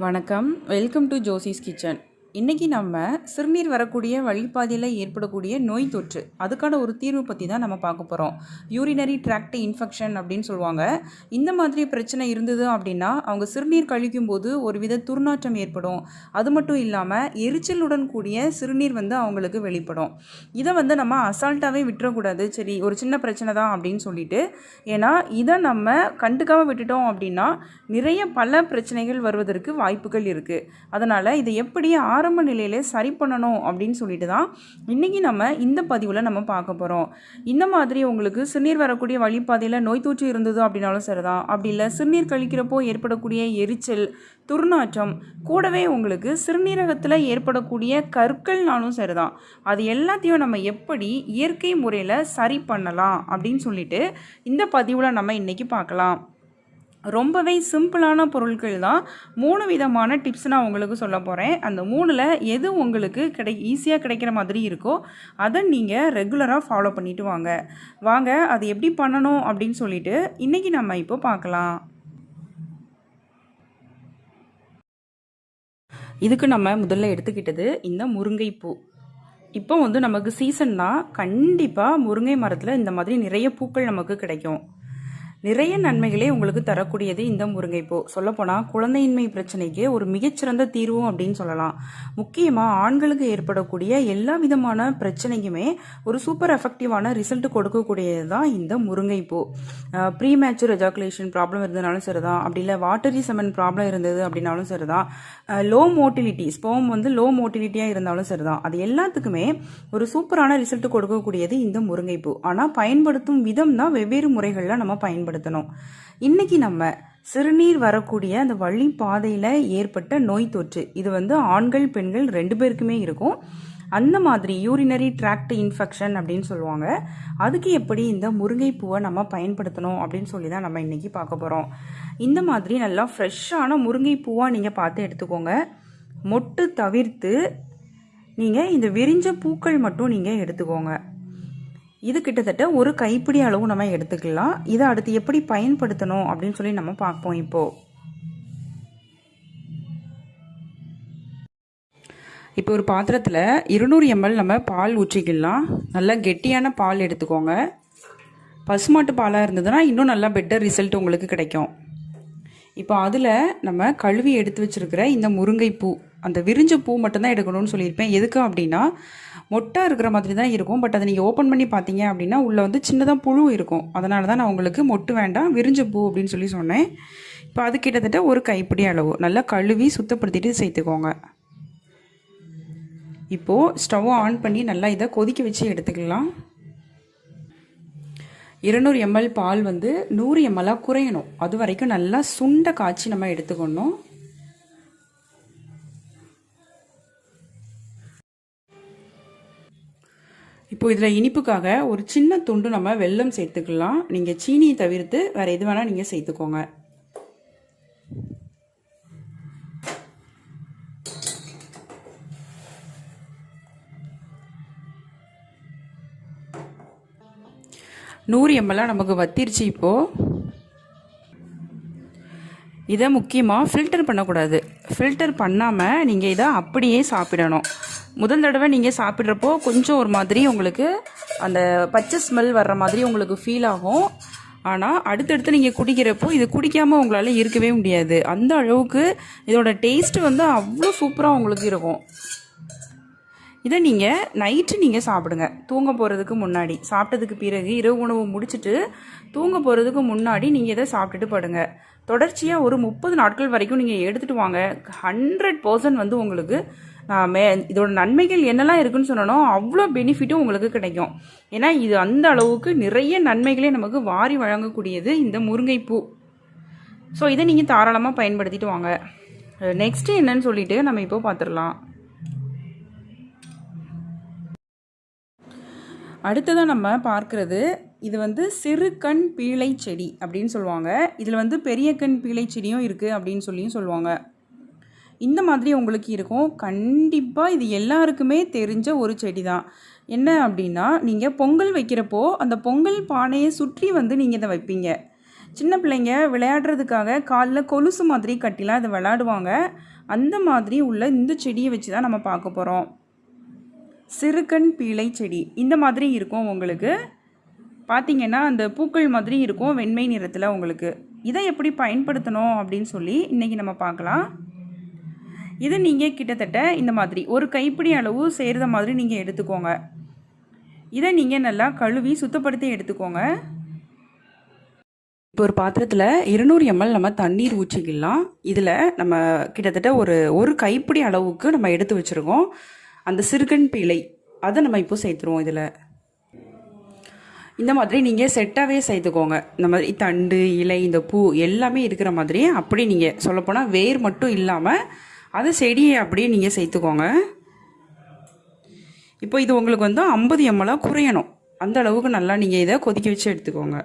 வணக்கம். Welcome to Josie's kitchen இன்றைக்கி நம்ம சிறுநீர் வரக்கூடிய வழிபாதையில் ஏற்படக்கூடிய நோய் தொற்று அதுக்கான ஒரு தீர்வு பற்றி தான் நம்ம பார்க்க போகிறோம் யூரினரி ட்ராக்ட் இன்ஃபெக்ஷன் அப்படின்னு சொல்லுவாங்க. இந்த மாதிரி பிரச்சனை இருந்தது அப்படின்னா அவங்க சிறுநீர் கழிக்கும் போது ஒரு வித துர்நாற்றம் ஏற்படும். அது மட்டும் இல்லாமல் எரிச்சலுடன் கூடிய சிறுநீர் வந்து அவங்களுக்கு வெளிப்படும். இதை வந்து நம்ம அசால்ட்டாகவே விட்டுறக்கூடாது. சரி ஒரு சின்ன பிரச்சனை தான் அப்படின்னு சொல்லிட்டு ஏன்னா இதை நம்ம கண்டுக்காமல் விட்டுட்டோம் அப்படின்னா நிறைய பல பிரச்சனைகள் வருவதற்கு வாய்ப்புகள் இருக்குது அதனால் இதை எப்படி ஆரம்ப நிலையிலே சரி பண்ணணும் அப்படின்னு சொல்லிட்டு தான் இன்றைக்கி நம்ம இந்த பதிவில் நம்ம பார்க்க போகிறோம் இந்த மாதிரி உங்களுக்கு சிறுநீர் வரக்கூடிய வழிப்பாதையில் நோய் தொற்று இருந்தது அப்படின்னாலும் சரிதான். அப்படி இல்லை சிறுநீர் கழிக்கிறப்போ ஏற்படக்கூடிய எரிச்சல் துர்நாற்றம் கூடவே உங்களுக்கு சிறுநீரகத்தில் ஏற்படக்கூடிய கற்கள்னாலும் சரிதான். அது எல்லாத்தையும் நம்ம எப்படி இயற்கை முறையில் சரி பண்ணலாம் அப்படின்னு சொல்லிட்டு இந்த பதிவில் நம்ம இன்றைக்கி பார்க்கலாம். ரொம்பவே சிம்பிளான பொருட்கள் தான். மூணு விதமான டிப்ஸ் நான் உங்களுக்கு சொல்ல போகிறேன் அந்த மூணில் எது உங்களுக்கு கிடை ஈஸியாக கிடைக்கிற மாதிரி இருக்கோ அதை நீங்கள் ரெகுலராக ஃபாலோ பண்ணிட்டு வாங்க. வாங்க அது எப்படி பண்ணணும் அப்படின்னு சொல்லிட்டு இன்றைக்கி நம்ம இப்போ பார்க்கலாம். இதுக்கு நம்ம முதல்ல எடுத்துக்கிட்டது இந்த முருங்கைப்பூ. இப்போ வந்து நமக்கு சீசன்னா கண்டிப்பாக முருங்கை மரத்தில் இந்த மாதிரி நிறைய பூக்கள் நமக்கு கிடைக்கும். நிறைய நன்மைகளே உங்களுக்கு தரக்கூடியது இந்த முருங்கைப்பூ. சொல்லப்போனால் குழந்தையின்மை பிரச்சனைக்கு ஒரு மிகச்சிறந்த தீர்வும் அப்படின்னு சொல்லலாம். முக்கியமாக ஆண்களுக்கு ஏற்படக்கூடிய எல்லா விதமான பிரச்சனைக்குமே ஒரு சூப்பர் எஃபெக்டிவான ரிசல்ட் கொடுக்கக்கூடியது தான் இந்த முருங்கைப்பூ. ப்ரீ மேச்சூர் எஜாகுலேஷன் ப்ராப்ளம் இருந்தனாலும் சரிதான். அப்படி இல்லை வாட்டரி செமன் ப்ராப்ளம் இருந்தது அப்படின்னாலும் சரிதான். லோ மோட்டிலிட்டி ஸ்போம் வந்து லோ மோட்டிலிட்டியாக இருந்தாலும் சரிதான். அது எல்லாத்துக்குமே ஒரு சூப்பரான ரிசல்ட் கொடுக்கக்கூடியது இந்த முருங்கைப்பூ. ஆனால் பயன்படுத்தும் விதம் தான் வெவ்வேறு முறைகளில் நம்ம பயன்படுத்தும் பயன்படுத்தணும். இன்னைக்கு நம்ம சிறுநீர் வரக்கூடிய அந்த வழி பாதையில் ஏற்பட்ட நோய் தொற்று இது வந்து ஆண்கள் பெண்கள் ரெண்டு பேருக்குமே இருக்கும். அந்த மாதிரி யூரினரி ட்ராக்ட் இன்ஃபெக்ஷன் அப்படின்னு சொல்லுவாங்க. அதுக்கு எப்படி இந்த முருங்கைப்பூவை நம்ம பயன்படுத்தணும் அப்படின்னு சொல்லி தான் நம்ம இன்றைக்கி பார்க்க போகிறோம் இந்த மாதிரி நல்லா ஃப்ரெஷ்ஷான முருங்கைப்பூவாக நீங்கள் பார்த்து எடுத்துக்கோங்க. மொட்டு தவிர்த்து நீங்கள் இந்த விரிஞ்ச பூக்கள் மட்டும் நீங்கள் எடுத்துக்கோங்க. இது கிட்டத்தட்ட ஒரு கைப்பிடி அளவு நம்ம எடுத்துக்கலாம். இதை அடுத்து எப்படி பயன்படுத்தணும் அப்படின்னு சொல்லி நம்ம பார்ப்போம் இப்போது இப்போ ஒரு பாத்திரத்தில் இருநூறு எம்எல் நம்ம பால் ஊற்றிக்கலாம். நல்லா கெட்டியான பால் எடுத்துக்கோங்க. பசுமாட்டு பாலாக இருந்ததுன்னா இன்னும் நல்லா பெட்டர் ரிசல்ட் உங்களுக்கு கிடைக்கும். இப்போ அதில் நம்ம கழுவி எடுத்து வச்சுருக்கிற இந்த முருங்கைப்பூ அந்த விரிஞ்ச பூ மட்டும்தான் எடுக்கணும்னு சொல்லியிருப்பேன். எதுக்கு அப்படின்னா மொட்டாக இருக்கிற மாதிரி தான் இருக்கும். பட் அதை நீங்கள் ஓப்பன் பண்ணி பார்த்தீங்க அப்படின்னா உள்ளே வந்து சின்னதாக புழு இருக்கும். அதனால தான் நான் உங்களுக்கு மொட்டு வேண்டாம் விரிஞ்ச பூ அப்படின்னு சொல்லி சொன்னேன். இப்போ அது கிட்டத்தட்ட ஒரு கைப்பிடி அளவு. நல்லா கழுவி சுத்தப்படுத்திட்டு சேர்த்துக்கோங்க. இப்போது ஸ்டவ்வை ஆன் பண்ணி நல்லா இதை கொதிக்க வச்சு எடுத்துக்கலாம். இருநூறு எம்எல் பால் வந்து நூறு எம்எல்லாக குறையணும். அது வரைக்கும் நல்லா சுண்ட காய்ச்சி நம்ம எடுத்துக்கணும். இப்போ இதில் இனிப்புக்காக ஒரு சின்ன துண்டு நம்ம வெல்லம் சேர்த்துக்கலாம். நீங்கள் சீனியை தவிர்த்து வேறு எது வேணால் நீங்கள் சேர்த்துக்கோங்க. நூறு எம்எல்லாம் நமக்கு வத்திருச்சு இப்போது இதை முக்கியமாக ஃபில்டர் பண்ணக்கூடாது. ஃபில்டர் பண்ணாமல் நீங்கள் இதை அப்படியே சாப்பிடணும். முதல் தடவை நீங்கள் சாப்பிட்றப்போ கொஞ்சம் ஒரு மாதிரி உங்களுக்கு அந்த பச்சை ஸ்மெல் வர்ற மாதிரி உங்களுக்கு ஃபீல் ஆகும். ஆனால் அடுத்தடுத்து நீங்கள் குடிக்கிறப்போ இது குடிக்காமல் உங்களால் இருக்கவே முடியாது. அந்த அளவுக்கு இதோட டேஸ்ட் வந்து அவ்வளோ சூப்பராக உங்களுக்கு இருக்கும். இதை நீங்கள் நைட்டு நீங்கள் சாப்பிடுங்க. தூங்க போகிறதுக்கு முன்னாடி. சாப்பிட்டதுக்கு பிறகு இரவு உணவு முடிச்சுட்டு தூங்க போகிறதுக்கு முன்னாடி நீங்கள் இதை சாப்பிட்டுட்டு படுங்க. தொடர்ச்சியாக ஒரு முப்பது நாட்கள் வரைக்கும் நீங்கள் எடுத்துகிட்டு வாங்க. ஹண்ட்ரட் பர்சன்ட் வந்து உங்களுக்கு மே இதோட நன்மைகள் என்னெல்லாம் இருக்குன்னு சொன்னோம் அவ்வளோ பெனிஃபிட்டும் உங்களுக்கு கிடைக்கும். ஏன்னா இது அந்த அளவுக்கு நிறைய நன்மைகளே நமக்கு வாரி வழங்கக்கூடியது இந்த முருங்கைப்பூ. ஸோ இதை நீங்கள் தாராளமாக பயன்படுத்திட்டு வாங்க. நெக்ஸ்ட்டு என்னன்னு சொல்லிட்டு நம்ம இப்போ பார்த்துடலாம் அடுத்ததாக நம்ம பார்க்குறது இது வந்து சிறு கண் பீளை செடி அப்படின்னு சொல்லுவாங்க. இதில் வந்து பெரிய கண் பீளை செடியும் இருக்குது அப்படின்னு சொல்லியும் சொல்லுவாங்க. இந்த மாதிரி உங்களுக்கு இருக்கும். கண்டிப்பாக இது எல்லாருக்குமே தெரிஞ்ச ஒரு செடி தான் என்ன அப்படின்னா நீங்கள் பொங்கல் வைக்கிறப்போ அந்த பொங்கல் பானையை சுற்றி வந்து நீங்கள் இதை வைப்பீங்க. சின்ன பிள்ளைங்க விளையாடுறதுக்காக காலில் கொலுசு மாதிரி கட்டிலாம் இதை விளையாடுவாங்க. அந்த மாதிரி உள்ள இந்த செடியை வச்சு தான் நம்ம பார்க்க போகிறோம் சிறுகண் பீளை செடி. இந்த மாதிரி இருக்கும் உங்களுக்கு. பார்த்தீங்கன்னா அந்த பூக்கள் மாதிரி இருக்கும் வெண்மை நிறத்தில் உங்களுக்கு. இதை எப்படி பயன்படுத்தணும் அப்படின்னு சொல்லி இன்றைக்கி நம்ம பார்க்கலாம். இதை நீங்கள் கிட்டத்தட்ட இந்த மாதிரி ஒரு கைப்பிடி அளவு செய்கிறத மாதிரி நீங்கள் எடுத்துக்கோங்க. இதை நீங்கள் நல்லா கழுவி சுத்தப்படுத்தி எடுத்துக்கோங்க. இப்போ ஒரு பாத்திரத்தில் இருநூறு எம்எல் நம்ம தண்ணீர் ஊற்றிக்கலாம். இதில் நம்ம கிட்டத்தட்ட ஒரு ஒரு கைப்பிடி அளவுக்கு நம்ம எடுத்து வச்சுருக்கோம். அந்த சிறுகன் பிழை அதை நம்ம இப்போ சேர்த்துருவோம் இதில். இந்த மாதிரி நீங்கள் செட்டாகவே சேர்த்துக்கோங்க இந்த மாதிரி தண்டு இலை இந்த பூ எல்லாமே இருக்கிற மாதிரி அப்படி நீங்கள் சொல்லப்போனால் வேர் மட்டும் இல்லாமல் அதை செடியை அப்படியே நீங்கள் சேர்த்துக்கோங்க. இப்போ இது உங்களுக்கு வந்து ஐம்பது எம்எல்லாம் குறையணும். அந்த அளவுக்கு நல்லா நீங்கள் இதை கொதிக்க வச்சு எடுத்துக்கோங்க.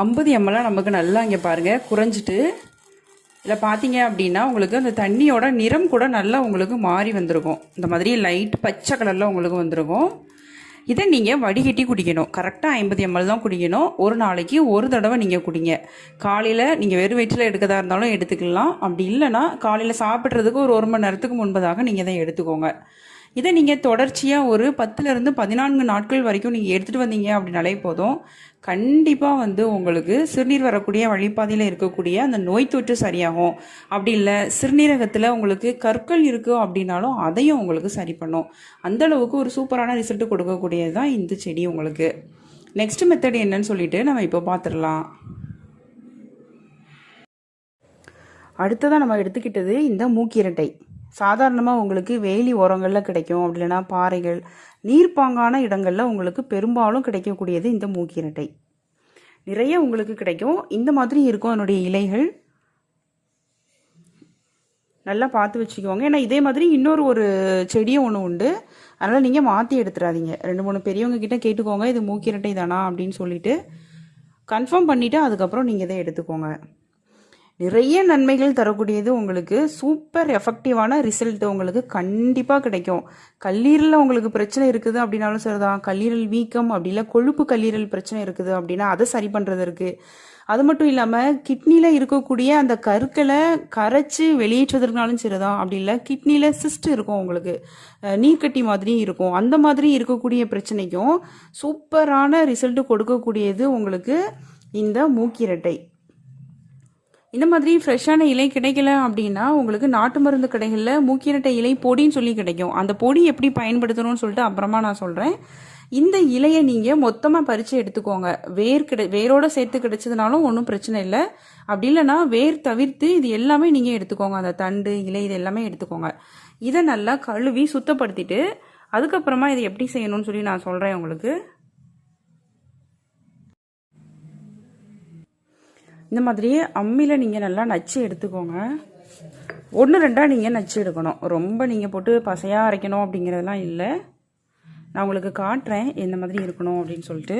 ஐம்பது எம்எல்லாம் நமக்கு நல்லா இங்கே பாருங்கள் குறைஞ்சிட்டு. இதில் பார்த்தீங்க அப்படின்னா உங்களுக்கு அந்த தண்ணியோட நிறம் கூட நல்லா உங்களுக்கு மாறி வந்திருக்கும். இந்த மாதிரி லைட் பச்சை கலரில் உங்களுக்கு வந்திருக்கும். இதை நீங்கள் வடிகட்டி குடிக்கணும். கரெக்டாக ஐம்பது எம்எல் தான் குடிக்கணும். ஒரு நாளைக்கு ஒரு தடவை நீங்கள் குடிங்க. காலையில் நீங்கள் வெறும் வயிற்றில் எடுக்கதாக இருந்தாலும் எடுத்துக்கலாம். அப்படி இல்லைன்னா காலையில் சாப்பிட்றதுக்கு ஒரு ஒரு மணி நேரத்துக்கு முன்பதாக நீங்கள் இதை எடுத்துக்கோங்க. இதை நீங்கள் தொடர்ச்சியாக ஒரு பத்துலேருந்து பதினான்கு நாட்கள் வரைக்கும் நீங்கள் எடுத்துகிட்டு வந்தீங்க அப்படின்னாலே போதும். கண்டிப்பாக வந்து உங்களுக்கு சிறுநீர் வரக்கூடிய வழிப்பாதையில் இருக்கக்கூடிய அந்த நோய் தொற்று சரியாகும். அப்படி இல்லை சிறுநீரகத்தில் உங்களுக்கு கற்கள் இருக்குது அப்படின்னாலும் அதையும் உங்களுக்கு சரி பண்ணும். அந்த அளவுக்கு ஒரு சூப்பரான ரிசல்ட் கொடுக்கக்கூடியது தான் இந்த செடி உங்களுக்கு. நெக்ஸ்ட் மெத்தட் என்னன்னு சொல்லிட்டு நம்ம இப்போ பார்த்துடலாம் அடுத்ததாக நம்ம எடுத்துக்கிட்டது இந்த மூக்கிரட்டை. சாதாரணமாக உங்களுக்கு வேலி ஓரங்களில் கிடைக்கும். அப்படி இல்லைன்னா பாறைகள் நீர்ப்பாங்கான இடங்களில் உங்களுக்கு பெரும்பாலும் கிடைக்கக்கூடியது இந்த மூக்கிரட்டை. நிறைய உங்களுக்கு கிடைக்கும். இந்த மாதிரி இருக்கும் அதனுடைய இலைகள். நல்லா பார்த்து வச்சுக்கோங்க. ஏன்னா இதே மாதிரி இன்னொரு ஒரு செடியும் ஒன்று உண்டு. அதனால் நீங்கள் மாற்றி எடுத்துடாதீங்க ரெண்டு மூணு பெரியவங்க கிட்ட கேட்டுக்கோங்க. இது மூக்கிரட்டை தானா? அப்படின்னு சொல்லிட்டு கன்ஃபார்ம் பண்ணிவிட்டு அதுக்கப்புறம் நீங்கள் இதை எடுத்துக்கோங்க. நிறைய நன்மைகள் தரக்கூடியது உங்களுக்கு. சூப்பர் எஃபெக்டிவான ரிசல்ட் உங்களுக்கு கண்டிப்பாக கிடைக்கும். கல்லீரலில் உங்களுக்கு பிரச்சனை இருக்குது அப்படின்னாலும் சரிதான். கல்லீரல் வீக்கம் அப்படி இல்லை கொழுப்பு கல்லீரல் பிரச்சனை இருக்குது அப்படின்னா அதை சரி பண்ணுறதற்கு அது மட்டும் இல்லாமல் கிட்னியில் இருக்கக்கூடிய அந்த கருக்களை கரைச்சி வெளியேற்றுவதற்குனாலும் சரிதான். அப்படி இல்லை கிட்னியில் சிஸ்ட் இருக்கும் உங்களுக்கு. நீர்க்கட்டி மாதிரி இருக்கும். அந்த மாதிரி இருக்கக்கூடிய பிரச்சனைக்கும் சூப்பரான ரிசல்ட் கொடுக்கக்கூடியது உங்களுக்கு இந்த மூக்கிரட்டை. இந்த மாதிரி ஃப்ரெஷ்ஷான இலை கிடைக்கல அப்படின்னா உங்களுக்கு நாட்டு மருந்து கடைகளில் மூக்கிரட்டை இலை பொடின்னு சொல்லி கிடைக்கும். அந்த பொடி எப்படி பயன்படுத்தணும்னு சொல்லிட்டு அப்புறமா நான் சொல்கிறேன் இந்த இலையை நீங்கள் மொத்தமாக பறித்து எடுத்துக்கோங்க. வேர் கிடை வேரோட சேர்த்து கிடைச்சதுனாலும் ஒன்றும் பிரச்சனை இல்லை. அப்படி இல்லைன்னா வேர் தவிர்த்து இது எல்லாமே நீங்கள் எடுத்துக்கோங்க. அந்த தண்டு இலை இது எல்லாமே எடுத்துக்கோங்க. இதை நல்லா கழுவி சுத்தப்படுத்திட்டு அதுக்கப்புறமா இதை எப்படி செய்யணும்னு சொல்லி நான் சொல்கிறேன் உங்களுக்கு. இந்த மாதிரி அம்மியில் நீங்கள் நல்லா நச்சு எடுத்துக்கோங்க. ஒன்று ரெண்டாக நீங்கள் நச்சு எடுக்கணும். ரொம்ப நீங்கள் போட்டு பசையாக அரைக்கணும் அப்படிங்கிறதெல்லாம் இல்லை. நான் உங்களுக்கு காட்டுறேன் எந்த மாதிரி இருக்கணும் அப்படின்னு சொல்லிட்டு.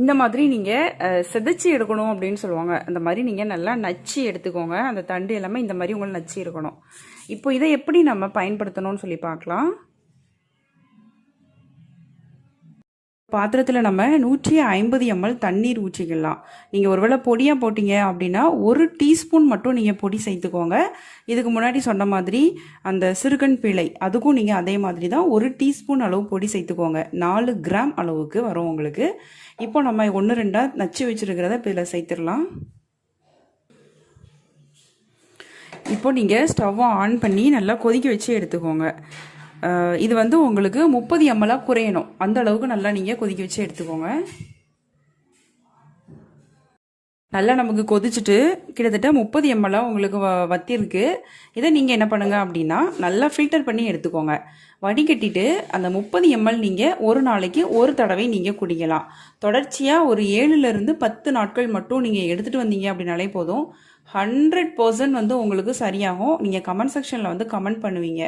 இந்த மாதிரி நீங்கள் செதைச்சி எடுக்கணும் அப்படின்னு சொல்லுவாங்க. அந்த மாதிரி நீங்கள் நல்லா நச்சு எடுத்துக்கோங்க. அந்த தண்டு எல்லாமே இந்த மாதிரி உங்களை நச்சு இருக்கணும் இப்போ இதை எப்படி நம்ம பயன்படுத்தணும்னு சொல்லி பார்க்கலாம். பாத்திரத்தில் நம்ம நூற்றி ஐம்பது எம்எல் தண்ணீர் ஊற்றிக்கலாம். நீங்கள் ஒருவேளை பொடியாக போட்டிங்க அப்படின்னா ஒரு டீஸ்பூன் மட்டும் நீங்கள் பொடி சேர்த்துக்கோங்க. இதுக்கு முன்னாடி சொன்ன மாதிரி அந்த சிறுகன் பிழை அதுக்கும் நீங்கள் அதே மாதிரி தான் ஒரு டீஸ்பூன் அளவு பொடி சேர்த்துக்கோங்க. நாலு கிராம் அளவுக்கு வரும் உங்களுக்கு. இப்போ நம்ம ஒன்று ரெண்டாக நச்சு வச்சுருக்கிறத இதில் சேர்த்துடலாம். இப்போ நீங்கள் ஸ்டவ்வை ஆன் பண்ணி நல்லா கொதிக்க வச்சு எடுத்துக்கோங்க. இது வந்து உங்களுக்கு முப்பது எம்எல்லாக குறையணும். அந்த அளவுக்கு நல்லா நீங்கள் கொதிக்க வச்சு எடுத்துக்கோங்க. நல்லா நமக்கு கொதிச்சுட்டு கிட்டத்தட்ட முப்பது எம்எலாக உங்களுக்கு வ வத்திருக்கு. இதை நீங்கள் என்ன பண்ணுங்கள் அப்படின்னா நல்லா ஃபில்டர் பண்ணி எடுத்துக்கோங்க. வடிகட்டிட்டு அந்த முப்பது எம்எல் நீங்கள் ஒரு நாளைக்கு ஒரு தடவை நீங்கள் குடிக்கலாம். தொடர்ச்சியாக ஒரு ஏழுலேருந்து பத்து நாட்கள் மட்டும் நீங்கள் எடுத்துகிட்டு வந்தீங்க அப்படின்னாலே போதும். ஹண்ட்ரட் பர்சன்ட் வந்து உங்களுக்கு சரியாகும். நீங்கள் கமெண்ட் செக்ஷனில் வந்து கமெண்ட் பண்ணுவீங்க.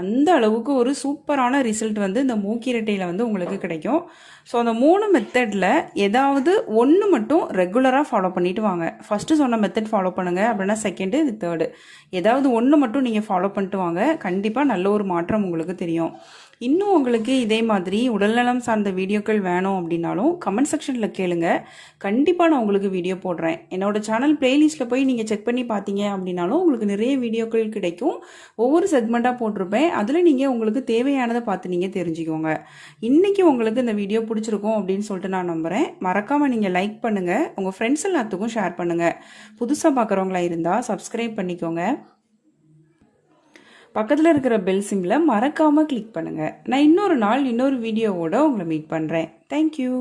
அந்த அளவுக்கு ஒரு சூப்பரான ரிசல்ட் வந்து இந்த மூக்கிரட்டையில் வந்து உங்களுக்கு கிடைக்கும். ஸோ அந்த மூணு மெத்தடில் ஏதாவது ஒன்று மட்டும் ரெகுலராக ஃபாலோ பண்ணிட்டு வாங்க. ஃபஸ்ட்டு சொன்ன மெத்தட் ஃபாலோ பண்ணுங்கள் அப்படின்னா செகண்டு இது தேர்டு ஏதாவது ஒன்று மட்டும் நீங்கள் ஃபாலோ பண்ணிட்டு வாங்க. கண்டிப்பாக நல்ல ஒரு மாற்றம் உங்களுக்கு தெரியும். இன்னும் உங்களுக்கு இதே மாதிரி உடல்நலம் சார்ந்த வீடியோக்கள் வேணும் அப்படின்னாலும் கமெண்ட் செக்ஷனில் கேளுங்க. கண்டிப்பாக நான் உங்களுக்கு வீடியோ போடுறேன். என்னோட சேனல் பிளேலிஸ்ட்டில் போய் நீங்கள் செக் பண்ணி பார்த்தீங்க அப்படின்னாலும் உங்களுக்கு நிறைய வீடியோக்கள் கிடைக்கும். ஒவ்வொரு செக்மெண்ட்டாக போட்டிருப்பேன். அதில் நீங்கள் உங்களுக்கு தேவையானதை பார்த்து நீங்கள் தெரிஞ்சுக்கோங்க. இன்றைக்கி உங்களுக்கு இந்த வீடியோ பிடிச்சிருக்கும் அப்படின்னு சொல்லிட்டு நான் நம்புகிறேன் மறக்காமல் நீங்கள் லைக் பண்ணுங்கள் உங்கள் ஃப்ரெண்ட்ஸ் எல்லாத்துக்கும் ஷேர் பண்ணுங்கள் புதுசாக பார்க்குறவங்களா இருந்தால் சப்ஸ்கிரைப் பண்ணிக்கோங்க. பக்கத்தில் இருக்கிற பெல் சிம்மில் மறக்காமல் கிளிக் பண்ணுங்கள் நான் இன்னொரு நாள் இன்னொரு வீடியோவோட உங்களை மீட் பண்ணுறேன் தேங்க்யூ